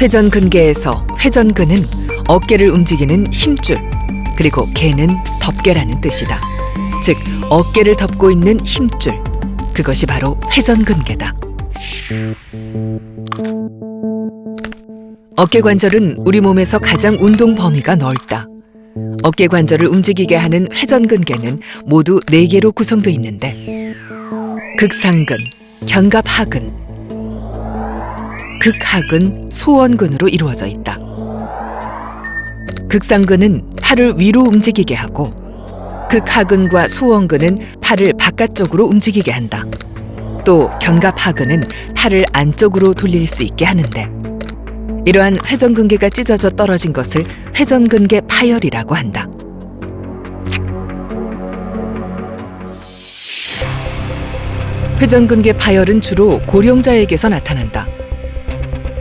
회전근개에서 회전근은 어깨를 움직이는 힘줄, 그리고 개는 덮개라는 뜻이다. 즉, 어깨를 덮고 있는 힘줄. 그것이 바로 회전근개다. 어깨 관절은 우리 몸에서 가장 운동 범위가 넓다. 어깨 관절을 움직이게 하는 회전근개는 모두 네개로 구성되어 있는데 극상근, 견갑하근, 극하근, 소원근으로 이루어져 있다. 극상근은 팔을 위로 움직이게 하고 극하근과 소원근은 팔을 바깥쪽으로 움직이게 한다. 또 견갑하근은 팔을 안쪽으로 돌릴 수 있게 하는데 이러한 회전근개가 찢어져 떨어진 것을 회전근개 파열이라고 한다. 회전근개 파열은 주로 고령자에게서 나타난다.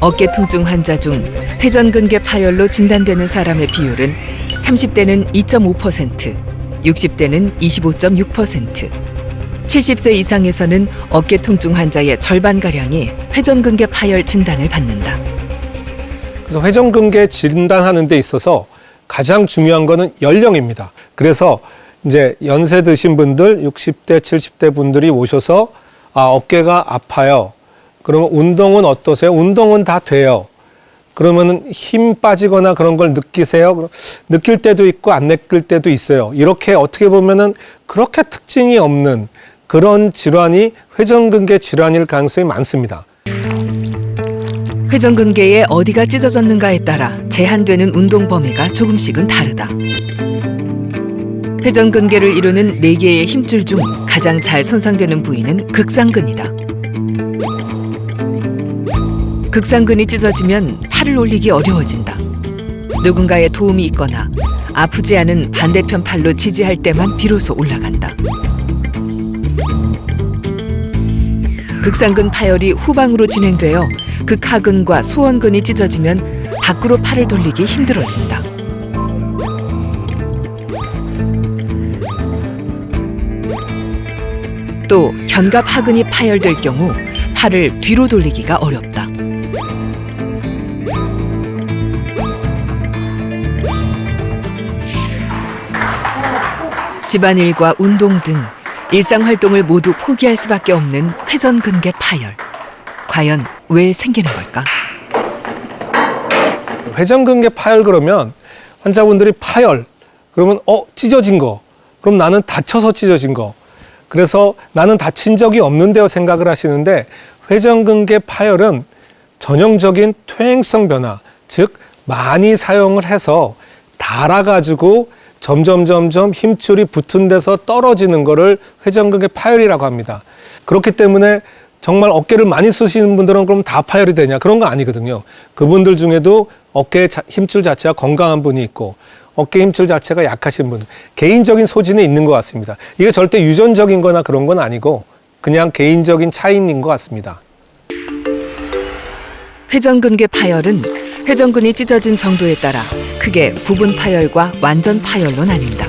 어깨 통증 환자 중 회전근개 파열로 진단되는 사람의 비율은 30대는 2.5%, 60대는 25.6%, 70세 이상에서는 어깨 통증 환자의 절반 가량이 회전근개 파열 진단을 받는다. 그래서 회전근개 진단하는 데 있어서 가장 중요한 거는 연령입니다. 그래서 이제 연세 드신 분들, 60대, 70대 분들이 오셔서 아, 어깨가 아파요. 그러면 운동은 어떠세요? 운동은 다 돼요. 그러면은 힘 빠지거나 그런 걸 느끼세요? 느낄 때도 있고 안 느낄 때도 있어요. 이렇게 어떻게 보면은 그렇게 특징이 없는 그런 질환이 회전근개 질환일 가능성이 많습니다. 회전근개의 어디가 찢어졌는가에 따라 제한되는 운동 범위가 조금씩은 다르다. 회전근개를 이루는 네개의 힘줄 중 가장 잘 손상되는 부위는 극상근이다. 극상근이 찢어지면 팔을 올리기 어려워진다. 누군가의 도움이 있거나 아프지 않은 반대편 팔로 지지할 때만 비로소 올라간다. 극상근 파열이 후방으로 진행되어 극하근과 소원근이 찢어지면 밖으로 팔을 돌리기 힘들어진다. 또 견갑하근이 파열될 경우 팔을 뒤로 돌리기가 어렵다. 집안일과 운동 등 일상 활동을 모두 포기할 수밖에 없는 회전근개 파열. 과연 왜 생기는 걸까? 회전근개 파열 그러면 환자분들이 파열 그러면 어 찢어진 거 그럼 나는 다쳐서 찢어진 거 그래서 나는 다친 적이 없는데요 생각을 하시는데 회전근개 파열은 전형적인 퇴행성 변화 즉 많이 사용을 해서 닳아가지고 점점 점점 힘줄이 붙은 데서 떨어지는 거를 회전근개 파열이라고 합니다. 그렇기 때문에 정말 어깨를 많이 쓰시는 분들은 그럼 다 파열이 되냐 그런 거 아니거든요. 그분들 중에도 어깨 자- 힘줄 자체가 건강한 분이 있고 어깨 힘줄 자체가 약하신 분 개인적인 소진이 있는 것 같습니다. 이게 절대 유전적인 거나 그런 건 아니고 그냥 개인적인 차이인 것 같습니다. 회전근개 파열은 회전근이 찢어진 정도에 따라 크게 부분 파열과 완전 파열로 나뉜다.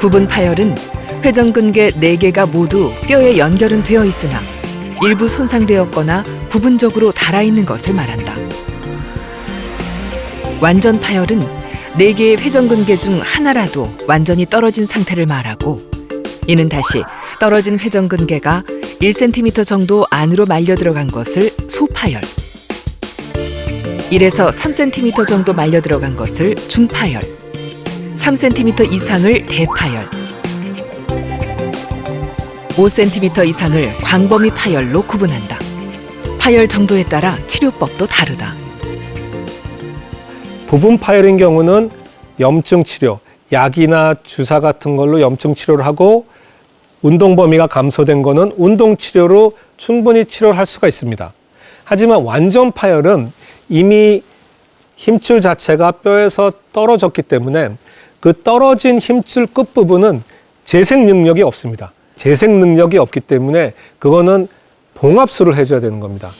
부분 파열은 회전근개 4개가 모두 뼈에 연결은 되어 있으나 일부 손상되었거나 부분적으로 닳아있는 것을 말한다. 완전 파열은 4개의 회전근개 중 하나라도 완전히 떨어진 상태를 말하고 이는 다시 떨어진 회전근개가 1cm 정도 안으로 말려 들어간 것을 소파열 1에서 3cm 정도 말려 들어간 것을 중파열 3cm 이상을 대파열 5cm 이상을 광범위 파열로 구분한다. 파열 정도에 따라 치료법도 다르다. 부분 파열인 경우는 염증 치료, 약이나 주사 같은 걸로 염증 치료를 하고 운동 범위가 감소된 거는 운동 치료로 충분히 치료를 할 수가 있습니다. 하지만 완전 파열은 이미 힘줄 자체가 뼈에서 떨어졌기 때문에 그 떨어진 힘줄 끝부분은 재생 능력이 없습니다. 재생 능력이 없기 때문에 그거는 봉합술을 해줘야 되는 겁니다.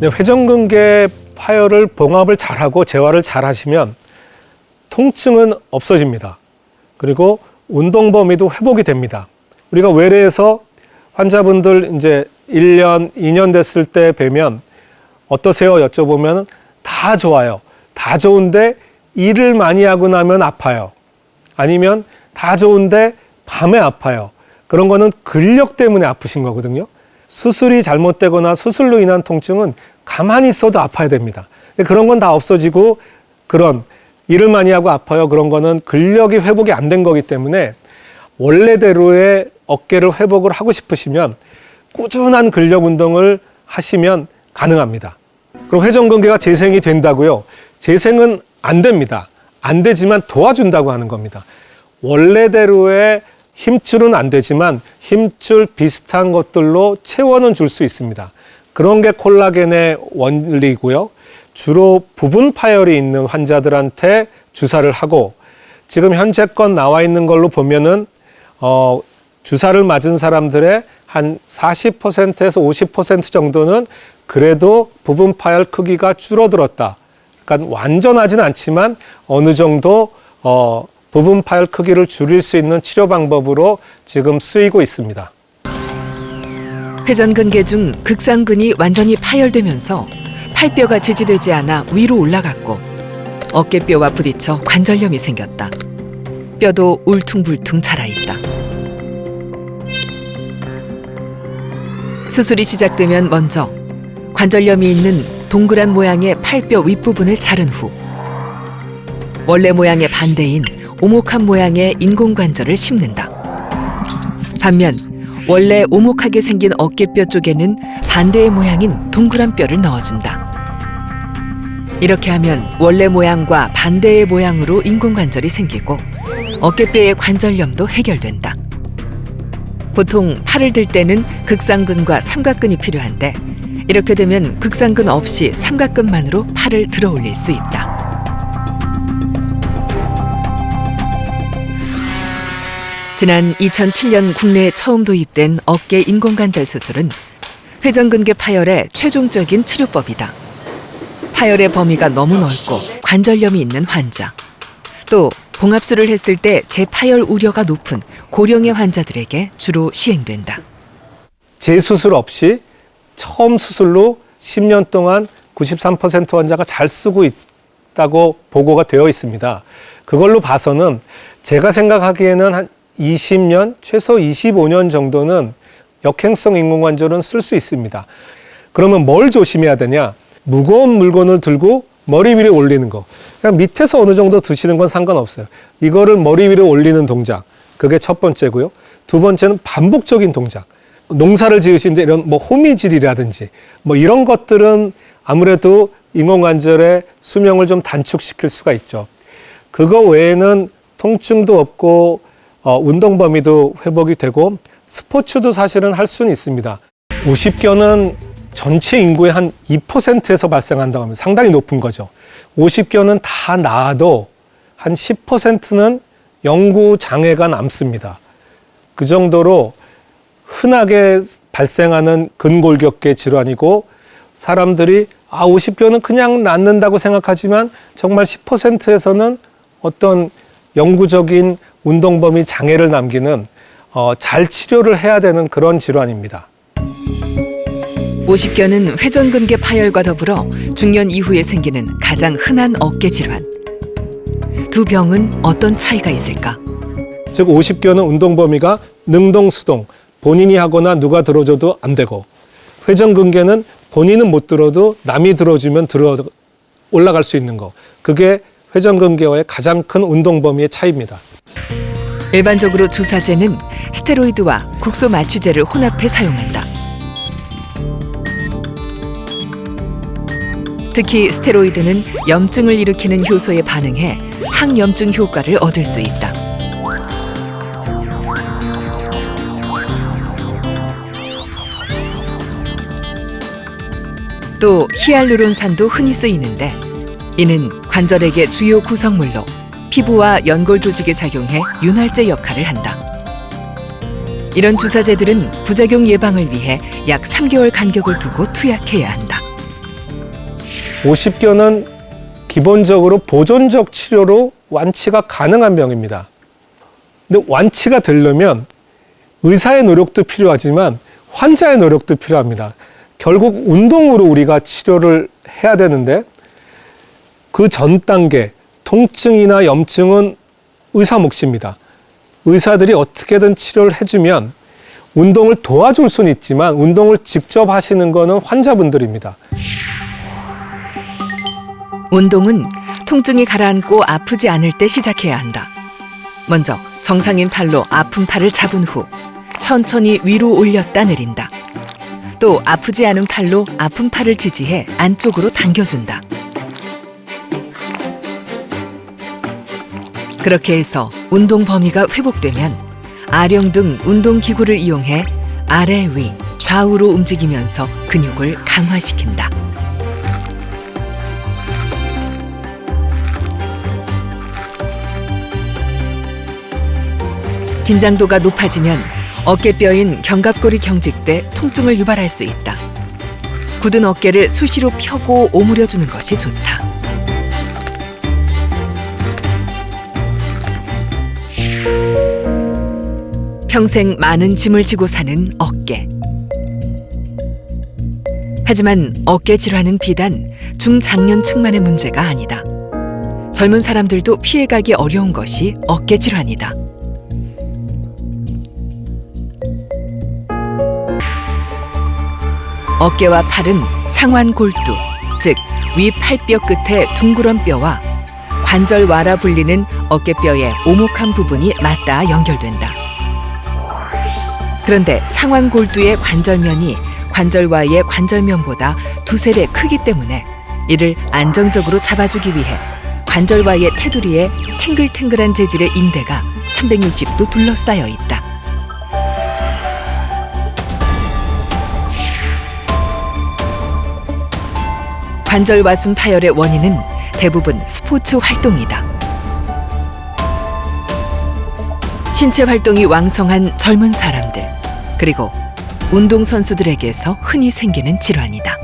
네, 회전근개 파열을 봉합을 잘하고 재활을 잘 하시면 통증은 없어집니다. 그리고 운동 범위도 회복이 됩니다. 우리가 외래에서 환자분들 이제 1년, 2년 됐을 때 뵈면 어떠세요? 여쭤보면 다 좋아요. 다 좋은데 일을 많이 하고 나면 아파요. 아니면 다 좋은데 밤에 아파요. 그런 거는 근력 때문에 아프신 거거든요. 수술이 잘못되거나 수술로 인한 통증은 가만히 있어도 아파야 됩니다. 그런 건 다 없어지고 그런 일을 많이 하고 아파요. 그런 거는 근력이 회복이 안 된 거기 때문에 원래대로의 어깨를 회복을 하고 싶으시면 꾸준한 근력 운동을 하시면 가능합니다. 그럼 회전근개가 재생이 된다고요? 재생은 안 됩니다. 안 되지만 도와준다고 하는 겁니다. 원래대로의 힘줄은 안 되지만 힘줄 비슷한 것들로 채워는 줄 수 있습니다. 그런 게 콜라겐의 원리고요. 주로 부분 파열이 있는 환자들한테 주사를 하고 지금 현재껏 나와 있는 걸로 보면은 어, 주사를 맞은 사람들의 한 40%에서 50% 정도는 그래도 부분 파열 크기가 줄어들었다. 그러니까 완전하진 않지만 어느 정도 어, 부분 파열 크기를 줄일 수 있는 치료 방법으로 지금 쓰이고 있습니다. 회전근개 중 극상근이 완전히 파열되면서 팔뼈가 지지되지 않아 위로 올라갔고 어깨뼈와 부딪혀 관절염이 생겼다. 뼈도 울퉁불퉁 자라 있다. 수술이 시작되면 먼저 관절염이 있는 동그란 모양의 팔뼈 윗부분을 자른 후 원래 모양의 반대인 오목한 모양의 인공관절을 심는다. 반면 원래 오목하게 생긴 어깨뼈 쪽에는 반대의 모양인 동그란 뼈를 넣어준다. 이렇게 하면 원래 모양과 반대의 모양으로 인공관절이 생기고 어깨뼈의 관절염도 해결된다. 보통 팔을 들 때는 극상근과 삼각근이 필요한데 이렇게 되면 극상근 없이 삼각근만으로 팔을 들어 올릴 수 있다. 지난 2007년 국내에 처음 도입된 어깨 인공관절 수술은 회전근개 파열의 최종적인 치료법이다. 파열의 범위가 너무 넓고 관절염이 있는 환자, 또 봉합술을 했을 때 재파열 우려가 높은 고령의 환자들에게 주로 시행된다. 재수술 없이 처음 수술로 10년 동안 93% 환자가 잘 쓰고 있다고 보고가 되어 있습니다. 그걸로 봐서는 제가 생각하기에는 한 20년, 최소 25년 정도는 역행성 인공관절은 쓸 수 있습니다. 그러면 뭘 조심해야 되냐? 무거운 물건을 들고 머리 위로 올리는 거. 그냥 밑에서 어느 정도 드시는 건 상관없어요. 이거를 머리 위로 올리는 동작. 그게 첫 번째고요. 두 번째는 반복적인 동작. 농사를 지으시는데 이런 뭐 호미질이라든지 뭐 이런 것들은 아무래도 인공관절의 수명을 좀 단축시킬 수가 있죠. 그거 외에는 통증도 없고 어, 운동 범위도 회복이 되고 스포츠도 사실은 할 수는 있습니다. 50견은 전체 인구의 한 2%에서 발생한다고 합니다. 상당히 높은 거죠. 50견은 다 나아도 한 10%는 영구 장애가 남습니다. 그 정도로 흔하게 발생하는 근골격계 질환이고 사람들이 아 50견은 그냥 낫는다고 생각하지만 정말 10%에서는 어떤 영구적인 운동 범위 장애를 남기는 어, 잘 치료를 해야 되는 그런 질환입니다. 50견은 회전근개 파열과 더불어 중년 이후에 생기는 가장 흔한 어깨 질환. 두 병은 어떤 차이가 있을까? 즉 50견은 운동 범위가 능동 수동 본인이 하거나 누가 들어줘도 안 되고 회전근개는 본인은 못 들어도 남이 들어주면 들어 올라갈 수 있는 거 그게 회전근개와의 가장 큰 운동 범위의 차이입니다. 일반적으로 주사제는 스테로이드와 국소 마취제를 혼합해 사용한다. 특히 스테로이드는 염증을 일으키는 효소에 반응해 항염증 효과를 얻을 수 있다. 또 히알루론산도 흔히 쓰이는데 이는 관절에게 주요 구성물로 피부와 연골 조직에 작용해 윤활제 역할을 한다. 이런 주사제들은 부작용 예방을 위해 약 3개월 간격을 두고 투약해야 한다. 50견은 기본적으로 보존적 치료로 완치가 가능한 병입니다. 근데 완치가 되려면 의사의 노력도 필요하지만 환자의 노력도 필요합니다. 결국 운동으로 우리가 치료를 해야 되는데 그 전 단계 통증이나 염증은 의사 몫입니다. 의사들이 어떻게든 치료를 해주면 운동을 도와줄 수는 있지만 운동을 직접 하시는 거는 환자분들입니다. 운동은 통증이 가라앉고 아프지 않을 때 시작해야 한다. 먼저 정상인 팔로 아픈 팔을 잡은 후 천천히 위로 올렸다 내린다. 또 아프지 않은 팔로 아픈 팔을 지지해 안쪽으로 당겨준다. 그렇게 해서 운동 범위가 회복되면 아령 등 운동 기구를 이용해 아래 위 좌우로 움직이면서 근육을 강화시킨다. 긴장도가 높아지면 어깨뼈인 견갑골이 경직돼 통증을 유발할 수 있다. 굳은 어깨를 수시로 펴고 오므려 주는 것이 좋다. 평생 많은 짐을 지고 사는 어깨. 하지만 어깨 질환은 비단 중장년층만의 문제가 아니다. 젊은 사람들도 피해가기 어려운 것이 어깨 질환이다. 어깨와 팔은 상완골두, 즉 위 팔뼈 끝에 둥그런 뼈와 관절와라 불리는 어깨뼈의 오목한 부분이 맞닿아 연결된다. 그런데 상완골두의 관절면이 관절와의 관절면보다 두세 배 크기 때문에 이를 안정적으로 잡아주기 위해 관절와의 테두리에 탱글탱글한 재질의 인대가 360도 둘러싸여 있다. 관절 와순 파열의 원인은 대부분 스포츠 활동이다. 신체 활동이 왕성한 젊은 사람들, 그리고 운동 선수들에게서 흔히 생기는 질환이다.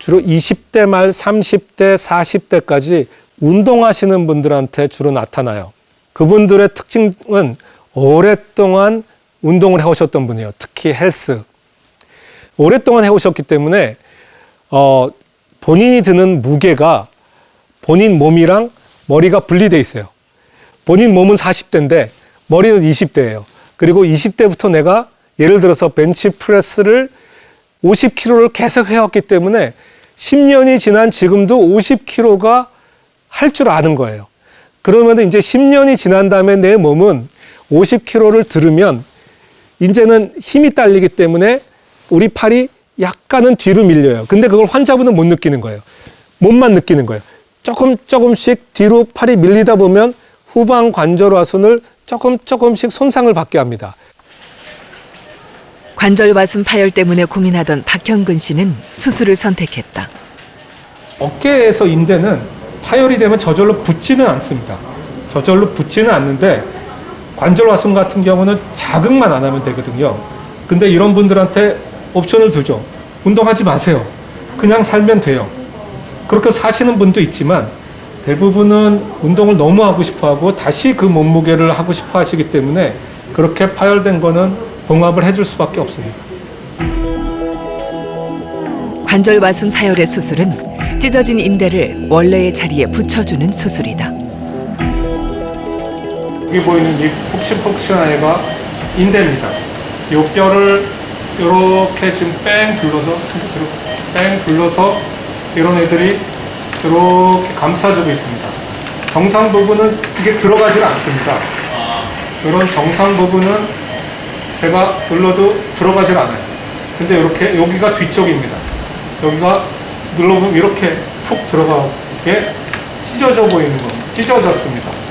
주로 20대 말 30대, 40대까지 운동하시는 분들한테 주로 나타나요. 그분들의 특징은 오랫동안 운동을 해오셨던 분이에요. 특히 헬스. 오랫동안 해오셨기 때문에 어, 본인이 드는 무게가 본인 몸이랑 머리가 분리돼 있어요. 본인 몸은 40대인데 머리는 20대예요. 그리고 20대부터 내가 예를 들어서 벤치 프레스를 50kg를 계속 해왔기 때문에 10년이 지난 지금도 50kg가 할 줄 아는 거예요. 그러면 이제 10년이 지난 다음에 내 몸은 50kg를 들으면 이제는 힘이 딸리기 때문에 우리 팔이 약간은 뒤로 밀려요. 근데 그걸 환자분은 못 느끼는 거예요. 몸만 느끼는 거예요. 조금 조금씩 뒤로 팔이 밀리다 보면 후방 관절화순을 조금 조금씩 손상을 받게 합니다. 관절 와순 파열 때문에 고민하던 박형근 씨는 수술을 선택했다. 어깨에서 인대는 파열이 되면 저절로 붙지는 않습니다. 저절로 붙지는 않는데 관절화순 같은 경우는 자극만 안 하면 되거든요. 근데 이런 분들한테 옵션을 두죠. 운동하지 마세요. 그냥 살면 돼요. 그렇게 사시는 분도 있지만 대부분은 운동을 너무 하고 싶어 하고 다시 그 몸무게를 하고 싶어 하시기 때문에 그렇게 파열된 거는 봉합을 해줄 수밖에 없습니다. 관절 와순 파열의 수술은 찢어진 인대를 원래의 자리에 붙여주는 수술이다. 여기 보이는 이 폭신폭신한 애가 인대입니다. 이 뼈를 이렇게 지금 뺑 둘러서 뺑 둘러서 이런 애들이 이렇게 감싸주고 있습니다. 정상 부분은 이게 들어가질 않습니다. 이런 정상 부분은 제가 눌러도 들어가질 않아요. 근데 이렇게 여기가 뒤쪽입니다. 여기가 눌러보면 이렇게 푹 들어가게 찢어져 보이는 거, 찢어졌습니다.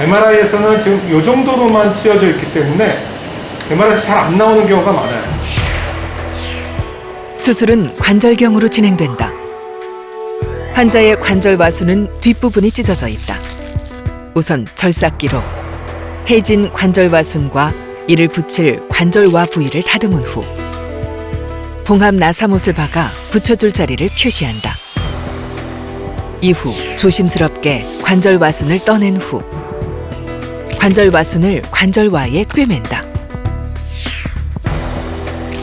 MRI에서는 지금 이 정도로만 찢어져 있기 때문에 MRI에서 잘 안 나오는 경우가 많아요. 수술은 관절경으로 진행된다. 환자의 관절 와순은 뒷부분이 찢어져 있다. 우선 절삭기로 해진 관절 와순과 이를 붙일 관절와 부위를 다듬은 후 봉합 나사못을 박아 붙여줄 자리를 표시한다. 이후 조심스럽게 관절 와순을 떠낸 후 관절와순을 관절와에 꿰맨다.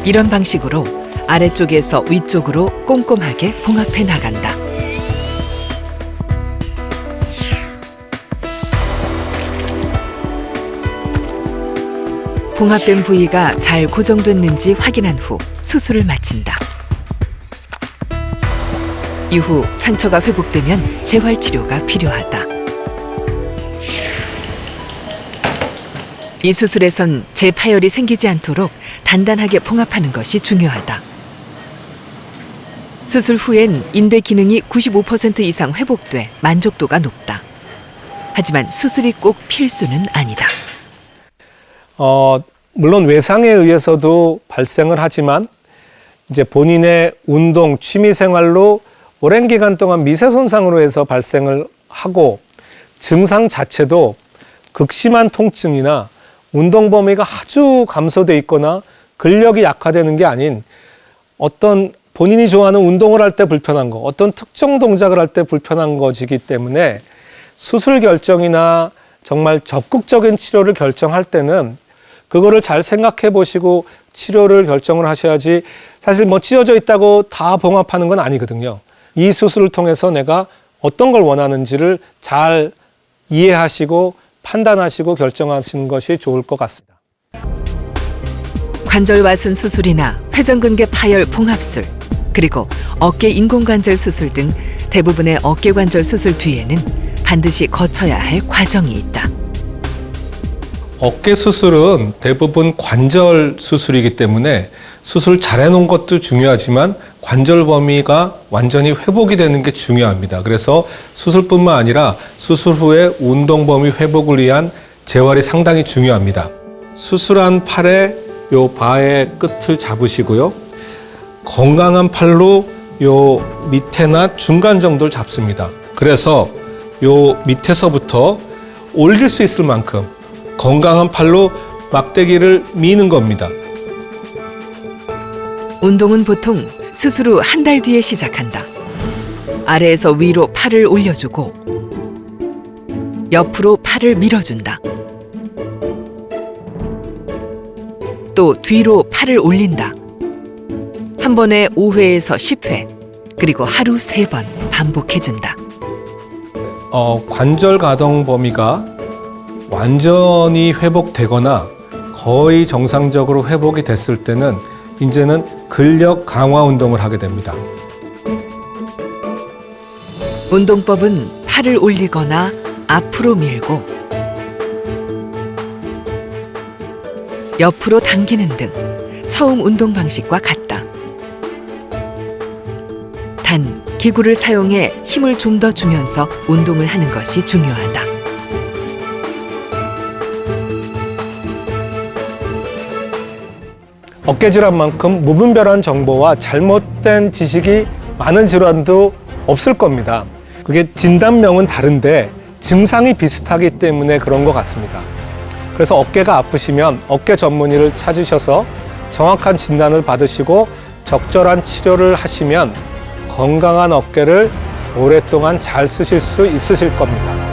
이런 방식으로 아래쪽에서 위쪽으로 꼼꼼하게 봉합해 나간다. 봉합된 부위가 잘 고정됐는지 확인한 후 수술을 마친다. 이후 상처가 회복되면 재활 치료가 필요하다. 이 수술에선 재파열이 생기지 않도록 단단하게 봉합하는 것이 중요하다. 수술 후엔 인대 기능이 95% 이상 회복돼 만족도가 높다. 하지만 수술이 꼭 필수는 아니다. 어, 물론 외상에 의해서도 발생을 하지만 이제 본인의 운동, 취미 생활로 오랜 기간 동안 미세 손상으로 해서 발생을 하고 증상 자체도 극심한 통증이나 운동 범위가 아주 감소돼 있거나 근력이 약화되는 게 아닌 어떤 본인이 좋아하는 운동을 할 때 불편한 거, 어떤 특정 동작을 할 때 불편한 것이기 때문에 수술 결정이나 정말 적극적인 치료를 결정할 때는 그거를 잘 생각해 보시고 치료를 결정을 하셔야지 사실 뭐 찢어져 있다고 다 봉합하는 건 아니거든요. 이 수술을 통해서 내가 어떤 걸 원하는지를 잘 이해하시고 판단하시고 결정하시는 것이 좋을 것 같습니다. 관절와순 수술이나 회전근개 파열 봉합술, 그리고 어깨 인공관절 수술 등 대부분의 어깨 관절 수술 뒤에는 반드시 거쳐야 할 과정이 있다. 어깨 수술은 대부분 관절 수술이기 때문에 수술 잘 해놓은 것도 중요하지만 관절 범위가 완전히 회복이 되는 게 중요합니다. 그래서 수술뿐만 아니라 수술 후에 운동 범위 회복을 위한 재활이 상당히 중요합니다. 수술한 팔에 요 바의 끝을 잡으시고요. 건강한 팔로 요 밑에나 중간 정도를 잡습니다. 그래서 요 밑에서부터 올릴 수 있을 만큼 건강한 팔로 막대기를 미는 겁니다. 운동은 보통 수술 후 한 달 뒤에 시작한다. 아래에서 위로 팔을 올려주고 옆으로 팔을 밀어준다. 또 뒤로 팔을 올린다. 한 번에 5회에서 10회, 그리고 하루 3번 반복해준다. 어, 관절 가동 범위가 완전히 회복되거나 거의 정상적으로 회복이 됐을 때는 이제는 근력 강화 운동을 하게 됩니다. 운동법은 팔을 올리거나 앞으로 밀고 옆으로 당기는 등 처음 운동 방식과 같다. 단 기구를 사용해 힘을 좀 더 주면서 운동을 하는 것이 중요하다. 어깨 질환 만큼 무분별한 정보와 잘못된 지식이 많은 질환도 없을 겁니다. 그게 진단명은 다른데 증상이 비슷하기 때문에 그런 것 같습니다. 그래서 어깨가 아프시면 어깨 전문의를 찾으셔서 정확한 진단을 받으시고 적절한 치료를 하시면 건강한 어깨를 오랫동안 잘 쓰실 수 있으실 겁니다.